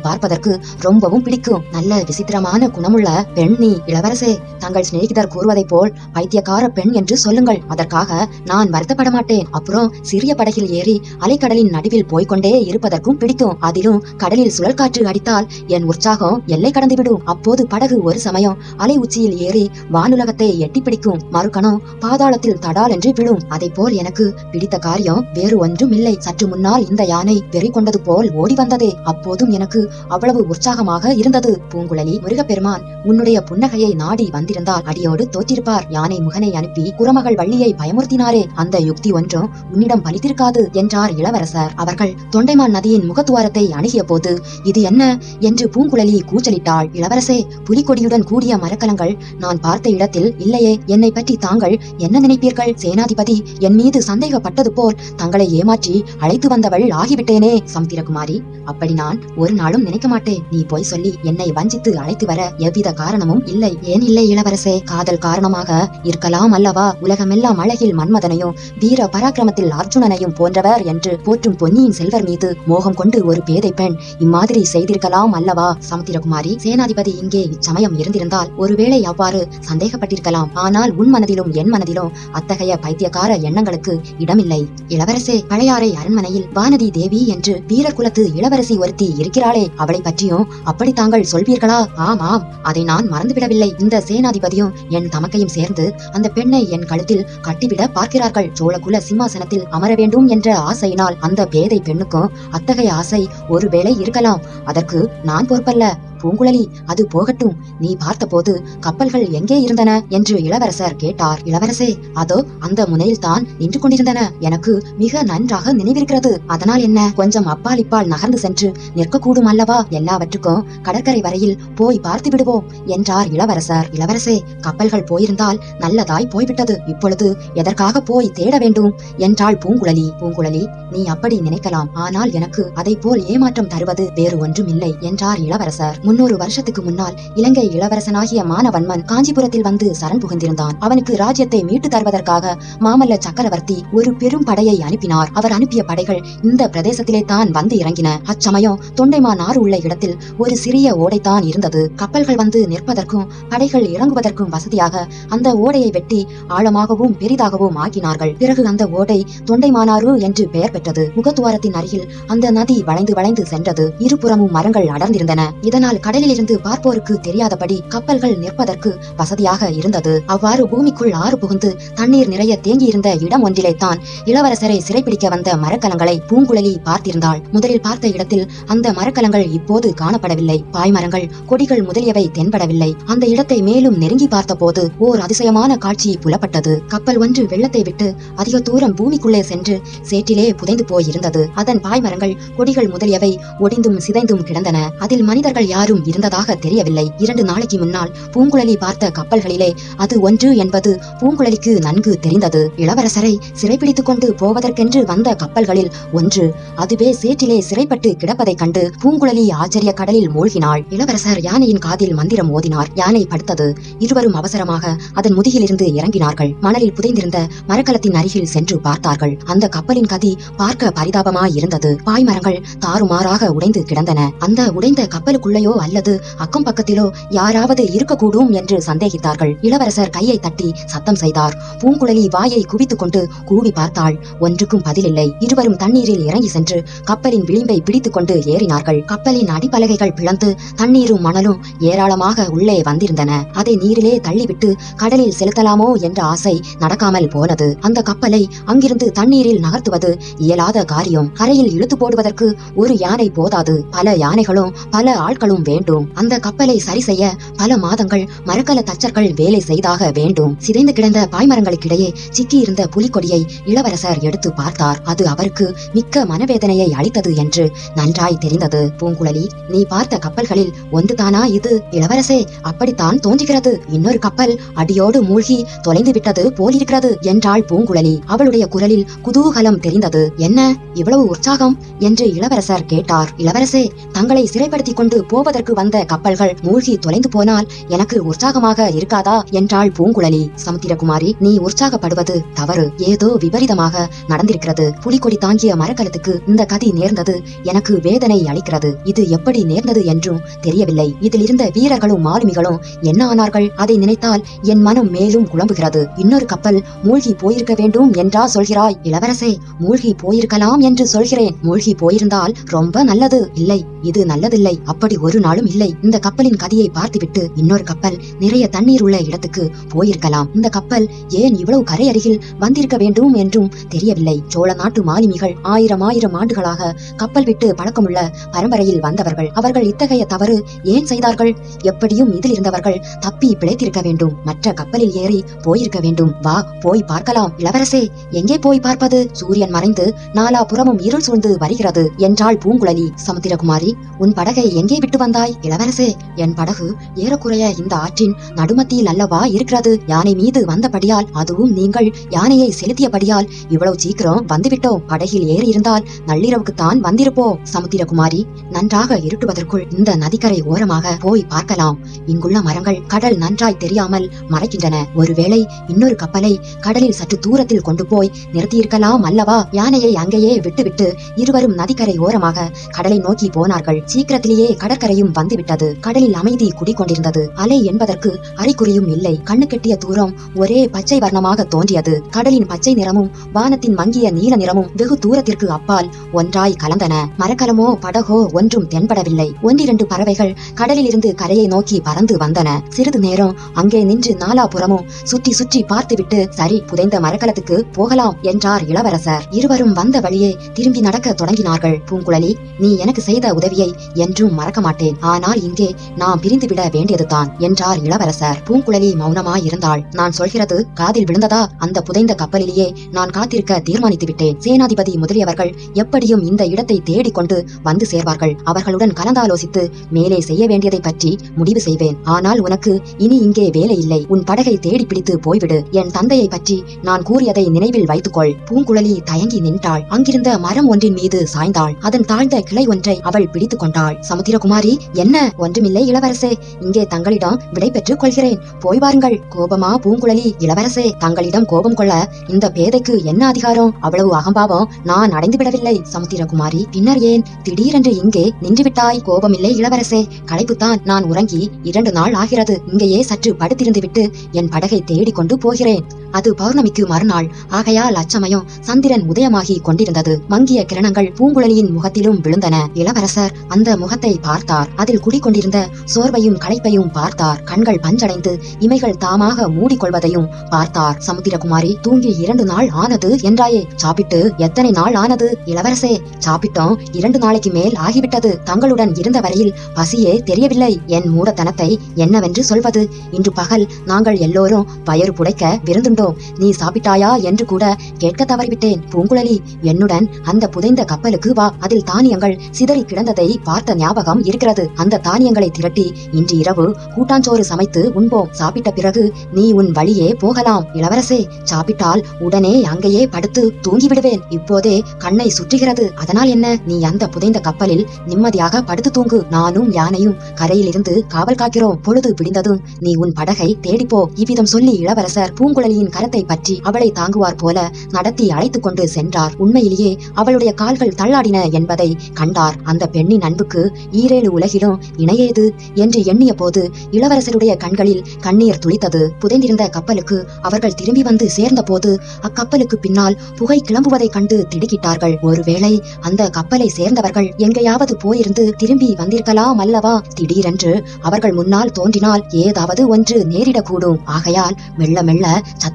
பார்ப்பதற்கு ரொம்பவும் பிடிக்கும். நல்ல விசித்திரமான குணமுள்ள பெண் நீ இளவரசே. தங்கள் சிநேகிதர் கூறுவதைப் போல் பைத்தியக்கார பெண் என்று சொல்லுங்கள். அதற்காக நான் வருத்தப்பட மாட்டேன். அப்புறம் சிறிய படகில் ஏறி அலைக்கடலின் நடுவில் போய்கொண்டே இருப்பதற்கும் பிடிக்கும். அதிலும் கடலில் சுழல் காற்று அடித்தால் என் உற்சாகம் எல்லை கடந்துவிடும். அப்போது படகு ஒரு சமயம் அலை உச்சியில் ஏறி வானுலகத்தை எட்டி பிடிக்கும். மறுகணம் பாதாளத்தில் தடால் என்று விழும். அதை போல் எனக்கு பிடித்த காரியம் வேறு ஒன்றும் இல்லை. சற்று முன்னால் இந்த யானை வெறி கொண்டது போல் ஓடி வந்ததே. அப்போதும் எனக்கு அவ்வளவு உற்சாகமாக இருந்தது. பூங்குழலி முருகப்பெருமான் உன்னுடைய புன்னகையை நாடி வந்திருந்தால் அடியோடு தோற்றிருப்பார். யானை முகனை அனுப்பி குரமகள் வள்ளியை பயமுறுத்தினாரே. அந்த யுக்தி ஒன்றும் உன்னிடம் பலித்திருக்காது என்றார் இளவரசர். அவர்கள் தொண்டைமான் நதியின் முகத்துவாரத்தை அணுகிய போது இது என்ன? என்று பூங்குழலி கூச்சலிட்டாள். இளவரசே புலிக்கொடியுடன் கூடிய மரக்கலங்கள் நான் பார்த்த இடத்தில் இல்லையே. என்னை பற்றி தாங்கள் என்ன நினைப்பீர்கள்? சேனாதிபதி என் மீது சந்தேகப்பட்டது போல் தங்களை ஏமாற்றி அழைத்து வந்தவள் ஆகிவிட்டேனே. சமுத்திரகுமாரி அப்படி நான் ஒரு நாளும் நினைக்க மாட்டேன். நீ போய் சொல்லி என்னை வஞ்சித்து அழைத்து வர எவ்வித காரணமும் இல்லை. ஏன் இல்லை இளவரசே? காதல் காரணமாக இருக்கலாம் அல்லவா? உலகமெல்லாம் அழகில் மன்மதனையும் வீர பராக்கிரமத்தில் அர்ஜுனனையும் போன்றவர் என்று போற்றும் பொன்னியின் செல்வர் மீது மோகம் கொண்டு ஒரு பேதை பெண் இம்மாதிரி செய்திருக்கலாம் அல்லவா? சமுத்திரகுமாரி சேனாதிபதி இங்கே இச்சமயம் இருந்திருந்தால் ஒருவேளை அவ்வாறு சந்தேகப்பட்டிருக்கலாம். ஆனால் உன் மனதிலும் என் மனதிலும் அத்தகைய பைத்தியக்கார எண்ணங்களுக்கு இடமில்லை. இளவரசே பழையாறை அரண்மனையில் வானதி தேவி என்று என்று வீரகுலத்து இளவரசி ஒருத்தி இருக்கிறாளே. அவளை பற்றியும் அப்படி தாங்கள் சொல்வீர்களா? ஆமாம். அதை நான் மறந்துவிடவில்லை. இந்த சேனாதிபதியும் என் தமக்கையும் சேர்ந்து அந்த பெண்ணை என் கழுத்தில் கட்டிவிட பார்க்கிறார்கள். சோழகுல சிம்மாசனத்தில் அமர வேண்டும் என்ற ஆசையினால் அந்த பேதை பெண்ணுக்கும் அத்தகைய ஆசை ஒருவேளை இருக்கலாம். அதற்கு நான் பொறுப்பல்ல. பூங்குழலி அது போகட்டும். நீ பார்த்தபோது கப்பல்கள் எங்கே இருந்தன? என்று இளவரசர் கேட்டார். இளவரசே அதோ அந்த முனையில் தான் நின்று கொண்டிருந்தன. எனக்கு மிக நன்றாக நினைவிருக்கிறது. அதனால் என்ன? கொஞ்சம் அப்பால் இப்பால் நகர்ந்து சென்று நிற்கக்கூடும் அல்லவா? எல்லாவற்றுக்கும் கடற்கரை வரையில் போய் பார்த்து விடுவோம் என்றார் இளவரசர். இளவரசே கப்பல்கள் போயிருந்தால் நல்லதாய் போய்விட்டது. இப்பொழுது எதற்காக போய் தேட வேண்டும்? என்றாள் பூங்குழலி. பூங்குழலி நீ அப்படி நினைக்கலாம். ஆனால் எனக்கு அதை போல் ஏமாற்றம் தருவது வேறு ஒன்றும் இல்லை என்றார் இளவரசர். முன்னூறு வருஷத்துக்கு முன்னால் இலங்கை இளவரசனாகிய மானவன்மன் காஞ்சிபுரத்தில் வந்து சரண் புகுந்திருந்தான். அவனுக்கு ராஜ்யத்தை மீட்டு தருவதற்காக மாமல்ல சக்கரவர்த்தி ஒரு பெரும் படையை அனுப்பினார். அவர் அனுப்பிய படைகள் இந்த பிரதேசத்திலே தான் வந்து இறங்கின. அச்சமயம் தொண்டைமான் ஆறு உள்ள இடத்தில் ஒரு சிறிய ஓடைத்தான் இருந்தது. கப்பல்கள் வந்து நிற்பதற்கும் படைகள் இறங்குவதற்கும் வசதியாக அந்த ஓடையை வெட்டி ஆழமாகவும் பெரிதாகவும் ஆக்கினார்கள். பிறகு அந்த ஓடை தொண்டைமானாறு என்று பெயர் பெற்றது. முகத்துவாரத்தின் அருகில் அந்த நதி வளைந்து வளைந்து சென்றது. இருபுறமும் மரங்கள் அடர்ந்திருந்தன. இதனால் கடலிலிருந்து பார்ப்போருக்கு தெரியாதபடி கப்பல்கள் நிற்பதற்கு வசதியாக இருந்தது. அவ்வாறு பூமிக்குள் ஆறு புகுந்து தண்ணீர் நிறைய தேங்கியிருந்த இடம் ஒன்றிலே தான் இளவரசரை சிறைப்பிடிக்க வந்த மரக்கலங்களை பூங்குழலி பார்த்திருந்தாள். முதலில் பார்த்த இடத்தில் அந்த மரக்கலங்கள் இப்போது காணப்படவில்லை. பாய்மரங்கள் கொடிகள் முதலியவை தென்படவில்லை. அந்த இடத்தை மேலும் நெருங்கி பார்த்தபோது ஓர் அதிசயமான காட்சி புலப்பட்டது. கப்பல் ஒன்று வெள்ளத்தை விட்டு அதிக தூரம் பூமிக்குள்ளே சென்று சேற்றிலே புதைந்து போயிருந்தது. அதன் பாய்மரங்கள் கொடிகள் முதலியவை ஒடிந்தும் சிதைந்தும் கிடந்தன. அதில் மனிதர்கள் யாரும் இருந்ததாக தெரியவில்லை. இரண்டு நாளைக்கு முன்னால் பூங்குழலி பார்த்த கப்பல்களிலே அது ஒன்று என்பது பூங்குழலிக்கு நன்கு தெரிந்தது. இளவரசரை சிறைப்பிடித்துக் கொண்டு போவதற்கென்று வந்த கப்பல்களில் ஒன்று அதுவே சேற்றிலே சிறைப்பட்டு கிடப்பதைக் கண்டு பூங்குழலி ஆச்சரிய கடலில் மூழ்கினாள். இளவரசர் யானையின் காதில் மந்திரம் ஓதினார். யானை படுத்தது. இருவரும் அவசரமாக அதன் முதுகிலிருந்து இறங்கினார்கள். மணலில் புதைந்திருந்த மரக்கலத்தின் அருகில் சென்று பார்த்தார்கள். அந்த கப்பலின் கதி பார்க்க பரிதாபமாய் இருந்தது பாய்மரங்கள் தாறுமாறாக உடைந்து கிடந்தன. அந்த உடைந்த கப்பலுக்குள்ளேயோ அல்லது அக்கம் பக்கத்திலோ யாராவது இருக்கக்கூடும் என்று சந்தேகித்தார்கள். இளவரசர் கையை தட்டி சத்தம் செய்தார். பூங்குழலி வாயை குவித்துக் கொண்டு கூவி பார்த்தாள். ஒன்றுக்கும் பதிலில்லை. இருவரும் தண்ணீரில் இறங்கி சென்று கப்பலின் விளிம்பை பிடித்துக் கொண்டு ஏறினார்கள். கப்பலின் அடிப்பலகைகள் பிளந்து தண்ணீரும் மணலும் ஏராளமாக உள்ளே வந்திருந்தன. அதை நீரிலே தள்ளிவிட்டு கடலில் செலுத்தலாமோ என்ற ஆசை நடக்காமல் போனது. அந்த கப்பலை அங்கிருந்து தண்ணீரில் நகர்த்துவது இயலாத காரியம். கரையில் இழுத்து போடுவதற்கு ஒரு யானை போதாது. பல யானைகளும் பல ஆட்களும் வேண்டும். அந்த கப்பலை சரி செய்ய பல மாதங்கள் மரக்கல தச்சர்கள் வேலை செய்தாக வேண்டும். சிதைந்து கிடந்த பாய்மரங்களுக்கிடையே சிக்கியிருந்த புலிக்கொடியை இளவரசர் எடுத்து பார்த்தார். அது அவருக்கு மிக்க மனவேதனையை அளித்தது என்று நன்றாய் தெரிந்தது. பூங்குழலி நீ பார்த்த கப்பல்களில் ஒன்றுதானா இது? இளவரசே அப்படித்தான் தோன்றுகிறது. இன்னொரு கப்பல் அடியோடு மூழ்கி தொலைந்து விட்டது போலிருக்கிறது என்றாள் பூங்குழலி. அவளுடைய குரலில் குதூகலம் தெரிந்தது. என்ன இவ்வளவு உற்சாகம்? என்று இளவரசர் கேட்டார். இளவரசே தங்களை சிறைப்படுத்திக் கொண்டு போவதற்கு பார்ப்பதற்கு வந்த கப்பல்கள் மூழ்கி தொலைந்து போனால் எனக்கு உற்சாகமாக இருக்காதா என்றாள் பூங்குழலி. சமுத்திரகுமாரி நீ உற்சாகப்படுவது தவறு. ஏதோ விபரீதமாக நடந்திருக்கிறது. புலிகொடி தாங்கிய மரக்கலத்துக்கு இந்த கதி நேர்ந்தது. எனக்கு வேதனை அளிக்கிறது. இது எப்படி நேர்ந்தது என்றும் தெரியவில்லை. இதில் இருந்த வீரர்களும் மாலுமிகளும் என்ன ஆனார்கள்? அதை நினைத்தால் என் மனம் மேலும் குழம்புகிறது. இன்னொரு கப்பல் மூழ்கி போயிருக்க வேண்டும் என்றா சொல்கிறாய்? இளவரசே மூழ்கி போயிருக்கலாம் என்று சொல்கிறேன். மூழ்கி போயிருந்தால் ரொம்ப நல்லது. இல்லை இது நல்லதில்லை. அப்படி ஒரு நாளும் இல்லை. இந்த கப்பலின் கதியை பார்த்துவிட்டு இன்னொரு கப்பல் நிறைய தண்ணீர் உள்ள இடத்துக்கு போயிருக்கலாம். இந்த கப்பல் ஏன் இவ்வளவு கரை அருகில் வந்திருக்க வேண்டும் என்றும் தெரியவில்லை. சோழ நாட்டு மாலுமிகள் ஆயிரம் ஆயிரம் ஆண்டுகளாக கப்பல் விட்டு பழக்கமுள்ள பரம்பரையில் வந்தவர்கள். அவர்கள் இத்தகைய தவறு ஏன் செய்தார்கள்? எப்படியும் இதில் இருந்தவர்கள் தப்பி பிழைத்திருக்க வேண்டும். மற்ற கப்பலில் ஏறி போயிருக்க வேண்டும். வா போய் பார்க்கலாம். இளவரசே எங்கே போய் பார்ப்பது? சூரியன் மறைந்து நாலா புறமும் இருள் சூழ்ந்து வருகிறது. என்றாள் பூங்குழலி. சமுத்திரகுமாரி உன் படகை எங்கே விட்டு வந்தாய் இளவரசே. என் படகு ஏறக்குறைய இந்த ஆற்றின் நடுமத்தியில் அல்லவா இருக்கிறது? யானை மீது வந்தபடியால் அதுவும் நீங்கள். யானையை செலுத்தியபடியால் இவ்வளவு சீக்கிரம் வந்துவிட்டோம் படகில் ஏறியிருந்தால் நள்ளிரவுக்குத்தான் வந்திருப்போம் சமுத்திரகுமாரி நன்றாக இருட்டுவதற்குள் இந்த நதிக்கரை ஓரமாக போய் பார்க்கலாம். இங்குள்ள மரங்கள் கடல் நன்றாய் தெரியாமல் மறைக்கின்றன. ஒருவேளை இன்னொரு கப்பலை கடலில் சற்று தூரத்தில் கொண்டு போய் நிறுத்தியிருக்கலாம் அல்லவா? யானையை அங்கேயே விட்டுவிட்டு இருவரும் நதிக்கரை ஓரமாக கடலை நோக்கி போனார்கள். சீக்கிரத்திலேயே கடற்கரை கடற்கரையும் வந்துவிட்டது. கடலில் அமைதி குடிக்கொண்டிருந்தது அலை என்பதற்கு அறிகுறியும் இல்லை. கண்ணு கெட்டிய தூரம் ஒரே பச்சை வர்ணமாக தோன்றியது. கடலின் பச்சை நிறமும் வானத்தின் மங்கிய நீல நிறமும் வெகு தூரத்திற்கு அப்பால் ஒன்றாய் கலந்தன. மரக்கலமோ படகோ ஒன்றும் தென்படவில்லை. ஒன்றிரண்டு பறவைகள் கடலிலிருந்து கரையை நோக்கி பறந்து வந்தன. சிறிது நேரம் அங்கே நின்று நாலாபுறமும் சுற்றி சுற்றி பார்த்துவிட்டு சரி புதைந்த மரக்கலத்துக்கு போகலாம் என்றார் இளவரசர். இருவரும் வந்த வழியே திரும்பி நடக்க தொடங்கினார்கள். பூங்குழலி நீ எனக்கு செய்த உதவியை என்றும் மறக்க மாட்டேன் ஆனால் இங்கே நாம் பிரிந்துவிட வேண்டியதுதான் என்றார் இளவரசர். பூங்குழலி மௌனமாய் இருந்தாள் நான் சொல்கிறது காதில் விழுந்ததா? அந்த புதைந்த கப்பலிலேயே நான் காத்திருக்க தீர்மானித்து விட்டேன் சேனாதிபதி முதலியவர்கள் எப்படியும் இந்த இடத்தை தேடிக்கொண்டு வந்து சேர்வார்கள். அவர்களுடன் கலந்தாலோசித்து மேலே செய்ய வேண்டியதை பற்றி முடிவு செய்வேன். ஆனால் உனக்கு இனி இங்கே வேலை இல்லை. உன் படகை தேடி பிடித்து போய்விடு. என் தந்தையை பற்றி நான் கூறியதை நினைவில் வைத்துக்கொள். பூங்குழலி தயங்கி நின்றாள். அங்கிருந்த மரம் ஒன்றின் மீது சாய்ந்தாள். அதன் தாழ்ந்த கிளை ஒன்றை அவள் பிடித்துக் கொண்டாள் சமுத்திரகுமாரி என்ன ஒன்றுமில்லை இளவரசே. இங்கே தங்களிடம் விடை பெற்றுக் கொள்கிறேன். போய் வாருங்கள். கோபமா பூங்குழலி இளவரசே. தங்களிடம் கோபம் கொள்ள இந்த பேதைக்கு என்ன அதிகாரம்? அவ்வளவு அகம்பாவம் நான் அடைந்து விடவில்லை. சமுத்திரகுமாரி பின்னர் ஏன்? திடீரென்று இங்கே நின்றுவிட்டாய். கோபமில்லை இளவரசே. களைப்புத்தான் நான் உறங்கி இரண்டு நாள் ஆகிறது. இங்கேயே சற்று படுத்திருந்து விட்டு என் படகை தேடிக்கொண்டு போகிறேன். அது பௌர்ணமிக்கு மறுநாள். ஆகையால் அச்சமயம் சந்திரன் உதயமாகி கொண்டிருந்தது. மங்கிய கிரணங்கள் பூங்குழலியின் முகத்திலும் விழுந்தன. இளவரசர் அந்த முகத்தை பார்த்தார். அதில் குடிக்கொண்டிருந்த சோர்வையும் களைப்பையும் பார்த்தார். கண்கள் பஞ்சடைந்து இமைகள் தாமாக மூடிக்கொள்வதையும் பார்த்தார். சமுத்திரகுமாரி தூங்கி இரண்டு நாள் ஆனது என்றாயே. சாப்பிட்டு எத்தனை நாள் ஆனது? இளவரசே சாப்பிட்டோம். இரண்டு நாளைக்கு மேல் ஆகிவிட்டது. தங்களுடன் இருந்த வரையில் பசியே தெரியவில்லை. என் மூடத்தனத்தை என்னவென்று சொல்வது? இன்று பகல் நாங்கள் எல்லோரும் வயறு புடைக்க விருந்துண்டோம் நீ சாப்பிட்டாயா என்று கூட கேட்க தவறிவிட்டேன். பூங்குழலி என்னுடன் அந்த புதைந்த கப்பலுக்கு வா. அதில் தானியங்கள் சிதறி கிடந்ததை பார்த்த ஞாபகம் இருக்கிறது. அந்த தானியங்களை திரட்டி இன்று இரவு கூட்டாஞ்சோறு சமைத்து உண்போம். சாப்பிட்ட பிறகு நீ உன் வழியே போகலாம். இளவரசே சாப்பிட்டால் உடனே அங்கேயே படுத்து தூங்கி விடுவேன் இப்போதே கண்ணை சுற்றுகிறது. அதனால் என்ன? நீ அந்த புதைந்த கப்பலில் நிம்மதியாக படுத்து தூங்கு. நானும் யானையும் கரையிலிருந்து காவல் காக்கிறோம். பொழுது பிடிந்ததும் நீ உன் படகை தேடிப்போ இவ்விதம் சொல்லி இளவரசர் பூங்குழலியின் கரத்தை பற்றி அவளை தாங்குவார் போல நடத்தி அழைத்துக் கொண்டு சென்றார். உண்மையிலேயே அவளுடைய கால்கள் தள்ளாடின என்பதை கண்டார். அந்த பெண்ணின் அன்புக்கு ஈரேழு உலகிலும் இணையேது என்று எண்ணிய போது இளவரசருடைய கண்களில் கண்ணீர் துளித்தது. புதைந்திருந்த கப்பலுக்கு அவர்கள் திரும்பி வந்து சேர்ந்த போது அக்கப்பலுக்கு பின்னால் புகை கிளம்புவதைக் கண்டு திடுக்கிட்டார்கள். ஒருவேளை அந்த கப்பலை சேர்ந்தவர்கள் எங்கேயாவது போயிருந்து திரும்பி வந்திருக்கலாம் அல்லவா? திடீரென்று அவர்கள் முன்னால் தோன்றினால் ஏதாவது ஒன்று நேரிடக்கூடும். ஆகையால் மெல்ல மெல்ல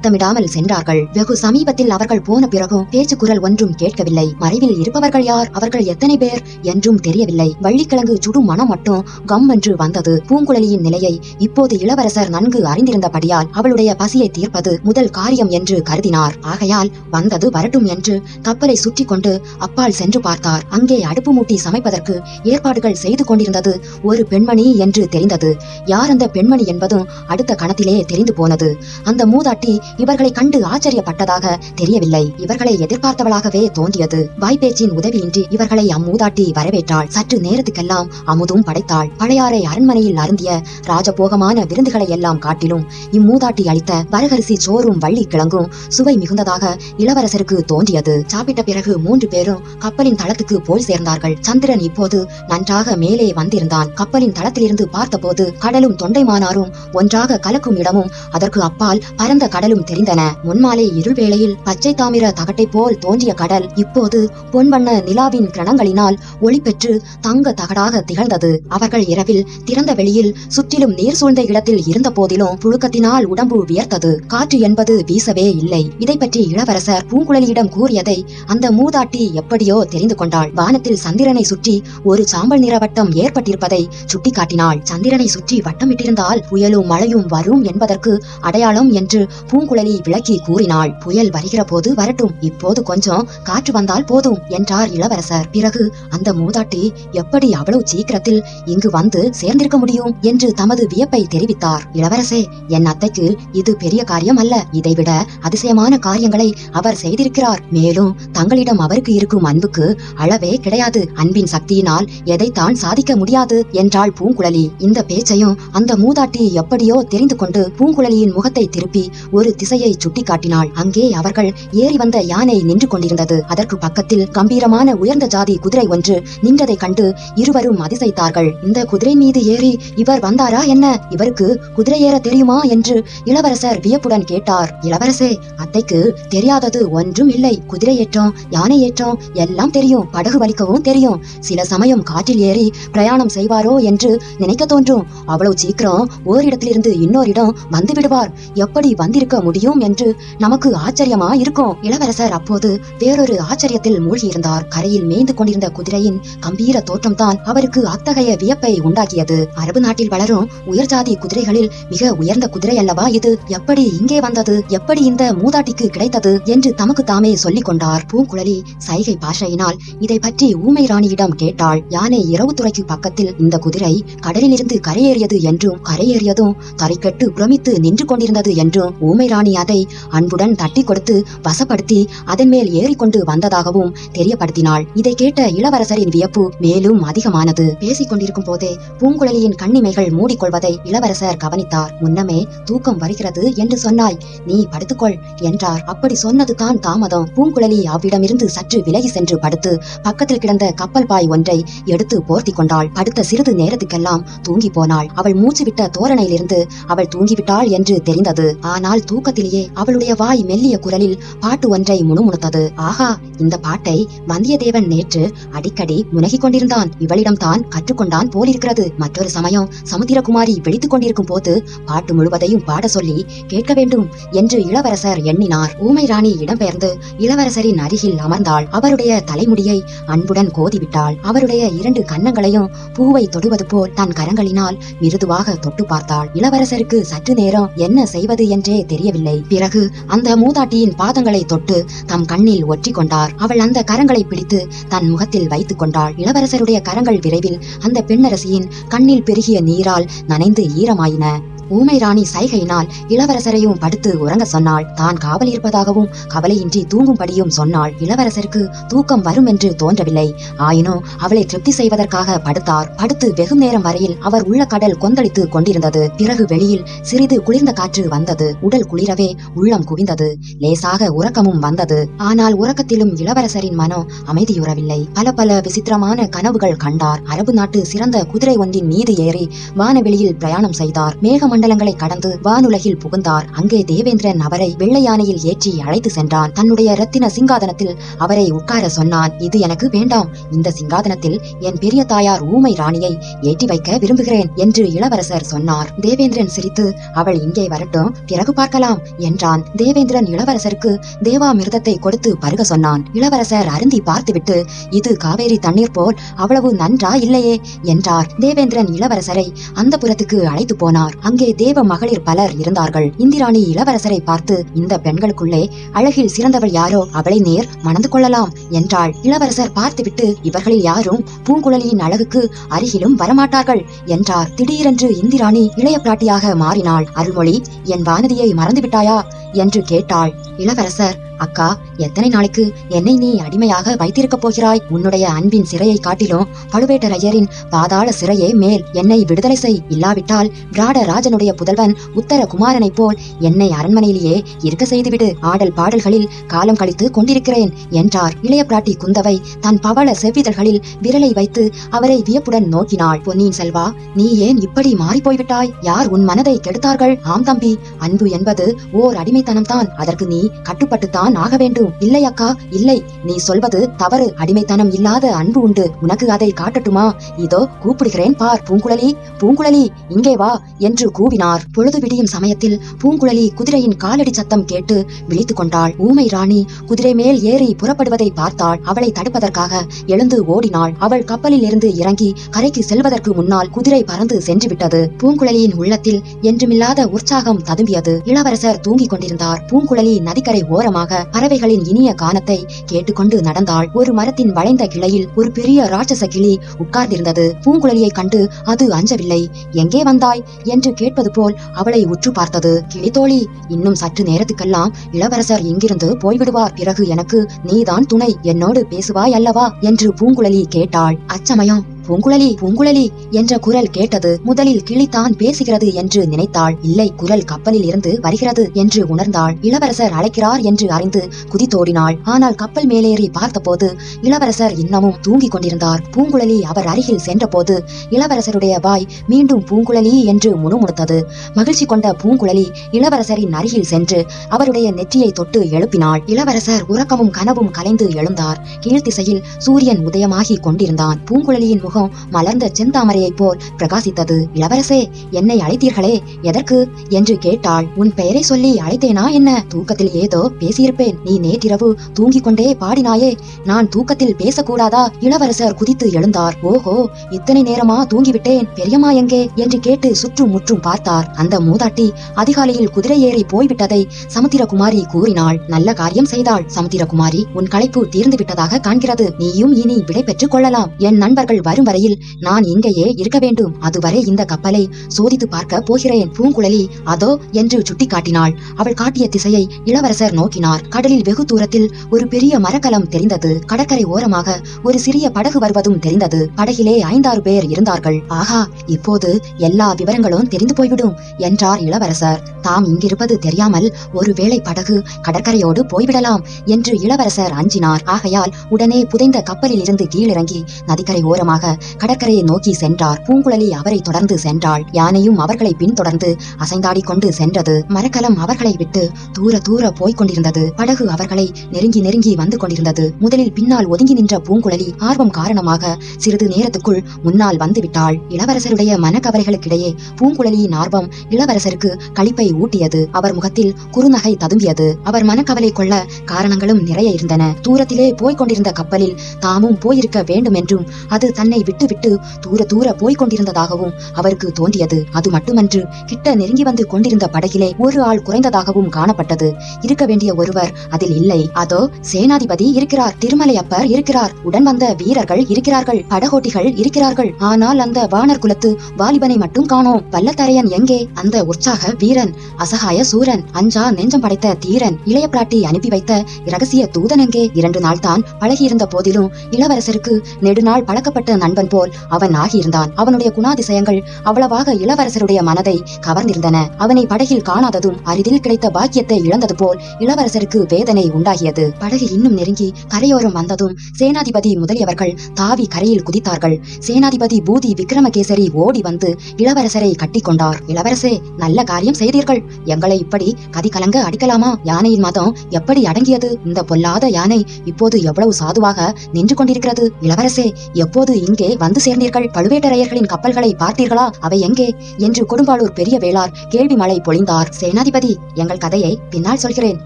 சத்தமிடாமல் சென்றார்கள். வெகு சமீபத்தில் அவர்கள் போன பிறகும் பேச்சு குரல் ஒன்றும் கேட்கவில்லை. மறைவில் இருப்பவர்கள் யார்? அவர்கள் எத்தனை பேர்? என்றும் தெரியவில்லை. வள்ளிக்கிழங்கு சுடும் மனம் மட்டும் கம் என்று வந்தது. பூங்குழலியின் நிலையை இப்போது இளவரசர் நன்கு அறிந்திருந்தபடியால் அவளுடைய பசியை தீர்ப்பது முதல் காரியம் என்று கருதினார். ஆகையால் வந்தது வரட்டும் என்று கப்பலை சுற்றி கொண்டு அப்பால் சென்று பார்த்தார். அங்கே அடுப்பு மூட்டி சமைப்பதற்கு ஏற்பாடுகள் செய்து கொண்டிருந்தது ஒரு பெண்மணி என்று தெரிந்தது. யார் அந்த பெண்மணி என்பதும் அடுத்த கணத்திலே தெரிந்து போனது. அந்த மூதாட்டி இவர்களை கண்டு ஆச்சரியப்பட்டதாக தெரியவில்லை. இவர்களை எதிர்பார்த்தவளாகவே தோன்றியது. வாய்ப்பேச்சின் உதவியின்றி இவர்களை அம்மூதாட்டி வரவேற்றாள். சற்று நேரத்துக்கெல்லாம் அமுதும் படைத்தாள். பழையாறை அரண்மனையில் அருந்திய ராஜபோகமான விருந்துகளை எல்லாம் காட்டிலும் இம்மூதாட்டி அளித்த வரகரிசி சோறும் வள்ளி கிழங்கும் சுவை மிகுந்ததாக இளவரசருக்கு தோன்றியது. சாப்பிட்ட பிறகு மூன்று பேரும் கப்பலின் தளத்துக்கு போய் சேர்ந்தார்கள். சந்திரன் இப்போது நன்றாக மேலே வந்திருந்தான். கப்பலின் தளத்திலிருந்து பார்த்தபோது கடலும் தொண்டைமானாரும் ஒன்றாக கலக்கும் இடமும் அதற்கு அப்பால் பரந்த கடலும் தெரிந்தன. முன்மாலை இருள் வேளையில் பச்சை தாமிர தகட்டை போல் தோன்றிய கடல் இப்போது பொன்வண்ண நிலாவின் கிரணங்களினால் ஒளி பெற்று தங்க தகடாக திகழ்ந்தது. அவர்கள் இரவில் திறந்த வெளியில் சுற்றிலும் நீர் சூழ்ந்த இடத்தில் இருந்த போதிலும் புழுக்கத்தினால் உடம்பு வியர்த்தது. காற்று என்பது வீசவே இல்லை. இதை பற்றி இளவரசர் பூங்குழலியிடம் கூறியதை அந்த மூதாட்டி எப்படியோ தெரிந்து கொண்டாள். வானத்தில் சந்திரனை சுற்றி ஒரு சாம்பல் நிற வட்டம் ஏற்பட்டிருப்பதை சுட்டிக்காட்டினாள். சந்திரனை சுற்றி வட்டமிட்டிருந்தால் புயலும் மழையும் வரும் என்பதற்கு அடையாளம் என்று பூங்குழலி பூங்குழலி விளக்கி கூறினாள். புயல் வருகிற போது வரட்டும் இப்போது கொஞ்சம் காற்று வந்தால் போதும் என்றார் இளவரசர். பிறகு அந்த மூதாட்டி எப்படி அவ்வளவு சீக்கிரத்தில் இங்கு வந்து சேர்ந்திருக்க முடியும்? என்று தமது வியப்பை தெரிவித்தார். இளவரசே என் அத்தைக்கு இது பெரிய காரியம் அல்ல. இதைவிட அதிசயமான காரியங்களை அவர் செய்திருக்கிறார். மேலும் தங்களிடம் அவருக்கு இருக்கும் அன்புக்கு அளவே கிடையாது. அன்பின் சக்தியினால் எதைத்தான் சாதிக்க முடியாது என்றாள் பூங்குழலி. இந்த பேச்சையும் அந்த மூதாட்டி எப்படியோ தெரிந்து கொண்டு பூங்குழலியின் முகத்தை திருப்பி ஒரு திசையை சுட்டிக்காட்டினாள். அங்கே அவர்கள் ஏறி வந்த யானை நின்று கொண்டிருந்தது. அதற்கு பக்கத்தில் கம்பீரமான உயர்ந்த ஜாதி குதிரை ஒன்று நின்றதைக் கண்டு இருவரும் அதிசயித்தார்கள். இந்த குதிரை மீது ஏறி இவர் வந்தாரா என்ன? இவருக்கு குதிரை ஏற தெரியுமா என்று இளவரசர் வியப்புடன் கேட்டார். இளவரசே அத்தைக்கு தெரியாதது ஒன்றும் இல்லை. குதிரை ஏற்றம் யானை ஏற்றம் எல்லாம் தெரியும். படகு வலிக்கவும் தெரியும். சில சமயம் காற்றில் ஏறி பிரயாணம் செய்வாரோ என்று நினைக்க தோன்றும். அவ்வளவு சீக்கிரம் ஓரிடத்திலிருந்து இன்னோரிடம் வந்து விடுவார். எப்படி வந்திருக்க முடியும் என்று நமக்கு ஆச்சரியமா இருக்கும்? இளவரசர் அப்போது வேறொரு ஆச்சரியத்தில் மூழ்கியிருந்தார். கரையில் மேய்ந்து கொண்டிருந்த குதிரையின் கம்பீர தோற்றம்தான் அவருக்கு அத்தகைய வியப்பை உண்டாக்கியது. அரபு நாட்டில் வளரும் உயர்ஜாதி குதிரைகளில் மிக உயர்ந்த குதிரை அல்லவா இது? எப்படி இங்கே வந்தது? எப்படி இந்த மூதாட்டிக்கு கிடைத்தது? என்று தமக்கு தாமே சொல்லிக் கொண்டார். பூங்குழலி சைகை பாஷையினால் இதை பற்றி ஊமை ராணியிடம் கேட்டாள். யானை இரவு துறைக்கு பக்கத்தில் இந்த குதிரை கடலிலிருந்து கரையேறியது என்றும் கரையேறியதும் தரைக்கட்டு பிரமித்து நின்று கொண்டிருந்தது என்றும் ஊமை ராணி அதை அன்புடன் தட்டி கொடுத்து வசப்படுத்தி அதன் மேல் ஏறிக்கொண்டு வந்ததாகவும் தெரியப்படுத்தினாள். இதை கேட்ட இளவரசரின் வியப்பு மேலும் அதிகமானது. பேசிக் கொண்டிருக்கும் போதே பூங்குழலியின் கண்ணிமைகள் மூடிக்கொள்வதை இளவரசர் கவனித்தார். முன்னமே தூக்கம் வருகிறது என்று சொன்னாய். நீ படுத்துக்கொள் என்றார். அப்படி சொன்னதுதான் தாமதம். பூங்குழலி அவ்விடமிருந்து சற்று விலகி சென்று படுத்து பக்கத்தில் கிடந்த கப்பல் பாய் ஒன்றை எடுத்து போர்த்தி கொண்டாள். படுத்த சிறிது நேரத்துக்கெல்லாம் தூங்கி போனாள். அவள் மூச்சு விட்ட தோரணையிலிருந்து அவள் தூங்கிவிட்டாள் என்று தெரிந்தது. ஆனால் தூக்கத்திலேயே அவளுடைய வாய் மெல்லிய குரலில் பாட்டு ஒன்றை முணுமுணுத்தது. ஆஹா இந்த பாட்டை வந்தியத்தேவன் நேற்று அடிக்கடி முனகிக் கொண்டிருந்தான். இவளிடம் தான் கற்றுக்கொண்டான் போலிருக்கிறது. மற்றொரு சமயம் சமுத்திரகுமாரி விழித்துக் கொண்டிருக்கும் போது பாட்டு முழுவதையும் பாட சொல்லி கேட்க வேண்டும் என்று இளவரசர் எண்ணினார். ஊமை ராணி இடம்பெயர்ந்து இளவரசரின் அருகில் அமர்ந்தாள். அவருடைய தலைமுடியை அன்புடன் கோதிவிட்டாள். அவருடைய இரண்டு கன்னங்களையும் பூவை தொடுவது போல் தன் கரங்களினால் மிருதுவாக தொட்டு பார்த்தாள். இளவரசருக்கு சற்று நேரம் என்ன செய்வது என்றே தெரிய தெரியவில்லை பிறகு அந்த மூதாட்டியின் பாதங்களை தொட்டு தம் கண்ணில் ஒற்றி கொண்டார். அவள் அந்த கரங்களை பிடித்து தன் முகத்தில் வைத்துக் கொண்டாள். இளவரசருடைய கரங்கள் விரைவில் அந்த பெண்ணரசியின் கண்ணில் பெருகிய நீரால் நனைந்து ஈரமாயின. ஊமை ராணி சைகையினால் இளவரசரையும் படுத்து உறங்க சொன்னாள். தான் காவல் இருப்பதாகவும் கவலையின்றி தூங்கும்படியும் சொன்னாள். இளவரசருக்கு தூக்கம் வரும் என்று தோன்றவில்லை. ஆயினும் அவளை திருப்தி செய்வதற்காக படுத்தார். படுத்து வெகு நேரம் வரையில் அவர் உள்ள கடல் கொந்தளித்து கொண்டிருந்தது. பிறகு வெளியில் சிறிது குளிர்ந்த காற்று வந்தது. உடல் குளிரவே உள்ளம் குவிந்தது. லேசாக உறக்கமும் வந்தது. ஆனால் உறக்கத்திலும் இளவரசரின் மனம் அமைதியுறவில்லை. பல பல விசித்திரமான கனவுகள் கண்டார். அரபு நாட்டு சிறந்த குதிரை ஒன்றின் மீது ஏறி வானவெளியில் பிரயாணம் செய்தார். மேகம் மேகமண்டலங்களை கடந்து வானுலகில் புகுந்தார். அங்கே தேவேந்திரன் அவரை வெள்ளை யானையில் ஏற்றி அழைத்து சென்றான். தன்னுடைய ரத்தின சிங்காதனத்தில் அவரை உட்கார சொன்னான். இது எனக்கு வேண்டாம். இந்த சிங்காதனத்தில் என் பெரிய தாயார் ஊமை ராணியை ஏற்றி வைக்க விரும்புகிறேன் என்று இளவரசர் சொன்னார். தேவேந்திரன் சிரித்து அவள் இங்கே வரட்டும். பிறகு பார்க்கலாம் என்றான். தேவேந்திரன் இளவரசருக்கு தேவாமிர்தத்தை கொடுத்து பருக சொன்னான். இளவரசர் அருந்தி பார்த்துவிட்டு இது காவேரி தண்ணீர் போல் அவ்வளவு நன்றா இல்லையே என்றார். தேவேந்திரன் இளவரசரை அந்த புறத்துக்கு அழைத்து போனார். அங்கே அங்கே தேவ மகளிர் பலர் இருந்தார்கள். இந்திராணி இளவரசரை பார்த்து இந்த பெண்களுக்குள்ளே அழகில் சிறந்தவள் யாரோ? அவளை நேர் மணந்து கொள்ளலாம் என்றாள். இளவரசர் பார்த்துவிட்டு இவர்களில் யாரும் பூங்குழலியின் அழகுக்கு அருகிலும் வரமாட்டார்கள் என்றார். திடீரென்று இந்திராணி இளைய பிராட்டியாக மாறினாள். அருள்மொழி என் வானதியை மறந்துவிட்டாயா? என்று கேட்டாள். இளவரசர் அக்கா எத்தனை நாளைக்கு என்னை நீ அடிமையாக வைத்திருக்கப் போகிறாய்? உன்னுடைய அன்பின் சிறையை காட்டிலும் பழுவேட்டரையரின் பாதாள சிறையே மேல் என்னை விடுதலை செய். இல்லாவிட்டால் பிராட ராஜனுடைய புதல்வன் உத்தர குமாரனைப் போல் என்னை அரண்மனையிலேயே இருக்க செய்துவிடு. ஆடல் பாடல்களில் காலம் கழித்து கொண்டிருக்கிறேன் என்றார் இளைய பிராட்டி குந்தவை. தன் பவள செவ்விதழ்களில் விரலை வைத்து அவரை வியப்புடன் நோக்கினாள். பொன்னியின் செல்வா நீ ஏன் இப்படி மாறிப் போய்விட்டாய் யார் உன் மனதை கெடுத்தார்கள்? ஆம் தம்பி அன்பு என்பது ஓர் அடிமைத்தனம்தான். அதற்கு நீ கட்டுப்பட்டுத்தான் ஆக வேண்டும் இல்லை அக்கா இல்லை. நீ சொல்வது தவறு. அடிமைத்தனம் இல்லாத அன்பு உண்டு. உனக்கு அதை காட்டட்டுமா? இதோ கூப்பிடுகிறேன் பார் பூங்குழலி. பூங்குழலி இங்கே வா என்று கூவினார். பொழுது விடியும் சமயத்தில் பூங்குழலி குதிரையின் காலடி சத்தம் கேட்டு விழித்துக் கொண்டாள். ஊமை ராணி குதிரை மேல் ஏறி புறப்படுவதை பார்த்தாள். அவளை தடுப்பதற்காக எழுந்து ஓடினாள். அவள் கப்பலில் இருந்து இறங்கி கரைக்கு செல்வதற்கு முன்னால் குதிரை பறந்து சென்று விட்டது பூங்குழலியின் உள்ளத்தில் என்றுமில்லாத உற்சாகம் ததும்பியது. இளவரசர் தூங்கிக் கொண்டிருந்தார். பூங்குழலி நதிக்கரை ஓரமாக பறவைகளின் இனிய கானத்தை கேட்டுக்கொண்டு நடந்தாள். ஒரு மரத்தின் வளைந்த கிளையில் ஒரு பெரிய ராட்சச கிளி உட்கார்ந்திருந்தது. பூங்குழலியை கண்டு அது அஞ்சவில்லை. எங்கே வந்தாய்? என்று கேட்பது போல் அவளை உற்று பார்த்தது. கிளித்தோழி இன்னும் சற்று நேரத்துக்கெல்லாம் இளவரசர் இங்கிருந்து போய்விடுவார். பிறகு எனக்கு நீதான் துணை. என்னோடு பேசுவாய் அல்லவா? என்று பூங்குழலி கேட்டாள். அச்சமயம் பூங்குழலி பூங்குழலி என்ற குரல் கேட்டது. முதலில் கிளித்தான் பேசுகிறது என்று நினைத்தாள். இல்லை குரல் கப்பலில் இருந்து வருகிறது என்று உணர்ந்தாள். இளவரசர் அழைக்கிறார் என்று அறிந்து குதித்தோடினாள் ஆனால் கப்பல் மேலேறி பார்த்தபோது இளவரசர் இன்னமும் தூங்கிக் கொண்டிருந்தார். பூங்குழலி அவர் அருகில் சென்றபோது இளவரசருடைய வாய் மீண்டும் பூங்குழலி என்று முணுமுணுத்தது. மகிழ்ச்சி கொண்ட பூங்குழலி இளவரசரின் அருகில் சென்று அவருடைய நெற்றியை தொட்டு எழுப்பினாள். இளவரசர் உறக்கமும் கனவும் கலைந்து எழுந்தார். கீழ்த்திசையில் சூரியன் உதயமாகி கொண்டிருந்தான். பூங்குழலியின் முகம் மலர்ந்த செந்தாமரையைப் போல் பிரகாசித்தது. இளவரசே என்னை அழைத்தீர்களே எதற்கு? என்று கேட்டாள். உன் பெயரை சொல்லி அழைத்தேனா என்ன? தூக்கத்தில் ஏதோ பேசியிருப்பேன். நீ நேற்றிரவு தூங்கிக் கொண்டே பாடினாயே. நான் தூக்கத்தில் பேசக்கூடாதா? இளவரசர் குதித்து எழுந்தார். ஓஹோ இத்தனை நேரமா தூங்கிவிட்டேன். பெரியம்மா எங்கே? என்று கேட்டு சுற்றும் முற்றும் பார்த்தார். அந்த மூதாட்டி அதிகாலையில் குதிரை ஏறி போய்விட்டதை சமுத்திரகுமாரி கூறினாள். நல்ல காரியம் செய்தாள். சமுத்திரகுமாரி உன் களைப்பு தீர்ந்து விட்டதாக காண்கிறது. நீயும் இனி விடை பெற்றுக் கொள்ளலாம். என் நண்பர்கள் வரும் வரையில் நான் இங்கேயே இருக்க வேண்டும். அதுவரை இந்த கப்பலை சோதித்து பார்க்க போகிறேன் பூங்குழலி அதோ என்று சுட்டிக்காட்டினாள். அவள் காட்டிய திசையை இளவரசர் நோக்கினார். கடலில் வெகு தூரத்தில் ஒரு பெரிய மரக்கலம் தெரிந்தது. கடற்கரை ஓரமாக ஒரு சிறிய படகு வருவதும் தெரிந்தது. படகிலே ஐந்தாறு பேர் இருந்தார்கள். ஆஹா இப்போது எல்லா விவரங்களும் தெரிந்து போய்விடும் என்றார் இளவரசர். தாம் இங்கிருப்பது தெரியாமல் ஒருவேளை படகு கடற்கரையோடு போய்விடலாம் என்று இளவரசர் அஞ்சினார். ஆகையால் உடனே புதைந்த கப்பலில் இருந்து கீழிறங்கி நதிக்கரை ஓரமாக கடற்கரையை நோக்கி சென்றார். பூங்குழலி அவரை தொடர்ந்து சென்றாள். யானையும் அவர்களை பின்தொடர்ந்து அசைந்தாடிக் கொண்டு சென்றது. மரக்கலம் அவர்களை விட்டு தூர தூர போய்க் கொண்டிருந்தது. படகு அவர்களை நெருங்கி நெருங்கி வந்து கொண்டிருந்தது. முதலில் பின்னால் ஒதுங்கி நின்ற பூங்குழலி ஆர்வம் காரணமாக சிறிது நேரத்துக்குள் முன்னால் வந்துவிட்டாள் இளவரசருடைய மனக்கவரைகளுக்கிடையே பூங்குழலியின் ஆர்வம் இளவரசருக்கு களிப்பை ஊட்டியது. அவர் முகத்தில் குறுநகை ததும்பியது. அவர் மனக்கவலை கொள்ள காரணங்களும் நிறைய இருந்தன. தூரத்திலே போய்க் கொண்டிருந்த கப்பலில் தாமும் போயிருக்க வேண்டும் என்றும் அது தன்னை விட்டுவிட்டு தூர தூர போய்க் கொண்டிருந்ததாகவும் அவருக்கு தோன்றியது. அது மட்டுமன்று கிட்ட நெருங்கி வந்து கொண்டிருந்த படகிலே ஒரு ஆள் குறைந்ததாகவும் காணப்பட்டது. இருக்க வேண்டிய ஒருவர் அதில் இல்லை. அதோ சேனாதிபதி இருக்கிறார் திருமலை அப்பர் இருக்கிறார் உடன் வந்த வீரர்கள் இருக்கிறார்கள் படகோட்டிகள் இருக்கிறார்கள். ஆனால் அந்த வானர் குலத்து வாலிபனை மட்டும் காணோம். வல்லத்தரையன் எங்கே? அந்த உற்சாக வீரன் அசகாய சூரன் அஞ்சா நெஞ்சம் படைத்த தீரன் இளைய பிராட்டி அனுப்பி வைத்த இரகசிய தூதன் எங்கே? இரண்டு நாள் தான் பழகியிருந்த போதிலும் இளவரசருக்கு நெடுநாள் பழக்கப்பட்ட நண்பன் போல் அவன் ஆகியிருந்தான். அவனுடைய குணாதிசயங்கள் அவ்வளவாக இளவரசருடைய மனதை கவர்ந்திருந்தன. அவனை படகில் காணாததும் அரிதில் கிடைத்த பாக்கியத்தை இழந்தது போல் இளவரசருக்கு வேதனை உண்டாகியது. படகு இன்னும் நெருங்கி கரையோரம் வந்ததும் சேனாதிபதி முதலியவர்கள் தாவி கரையில் குதித்தார்கள். சேனாதிபதி பூதி விக்ரமகேசரி ஓடி வந்து இளவரசரை கட்டிக்கொண்டார். இளவரசே நல்ல காரியம் செய்தீர்கள். எங்களை இப்படி கதி கலங்க அடிக்கலாமா? யானையின் மதம் எப்படி அடங்கியது? இந்த பொல்லாத யானை இப்போது எவ்வளவு சாதுவாக நின்று கொண்டிருக்கிறது? இளவரசே எப்போது இங்கே எங்கே வந்து சேர்ந்தீர்கள். பழுவேட்டரையர்களின் கப்பல்களை பார்த்தீர்களா? அவை எங்கே? என்று கொடும்பாளூர் பெரிய வேளார் கேள்வி மழை பொழிந்தார். சேனாதிபதி எங்கள் கதையை பின்னால் சொல்கிறேன்.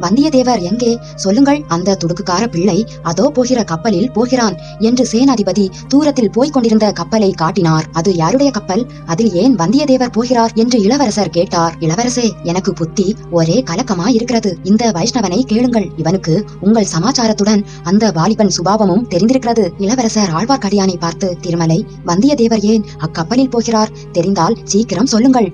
வந்தியத்தேவர் எங்கே? சொல்லுங்கள். அந்த துடுக்குக்கார பிள்ளை அதோ போகிற கப்பலில் போகிறான் என்று சேனாதிபதி தூரத்தில் போய்க் கொண்டிருந்த கப்பலை காட்டினார். அது யாருடைய கப்பல்? அதில் ஏன் வந்தியத்தேவர் போகிறார் என்று இளவரசர் கேட்டார். இளவரசே எனக்கு புத்தி ஒரே கலக்கமா இருக்கிறது இந்த வைஷ்ணவனை கேளுங்கள். இவனுக்கு உங்கள் சமாச்சாரத்துடன் அந்த வாலிபன் சுபாவமும் தெரிந்திருக்கிறது. இளவரசர் ஆழ்வார்க்கடியானை பார்த்து திருமலை வந்தியத்தேவர் ஏன் அக்கப்பலில் போகிறார்? தெரிந்தால் சீக்கிரம் சொல்லுங்கள்.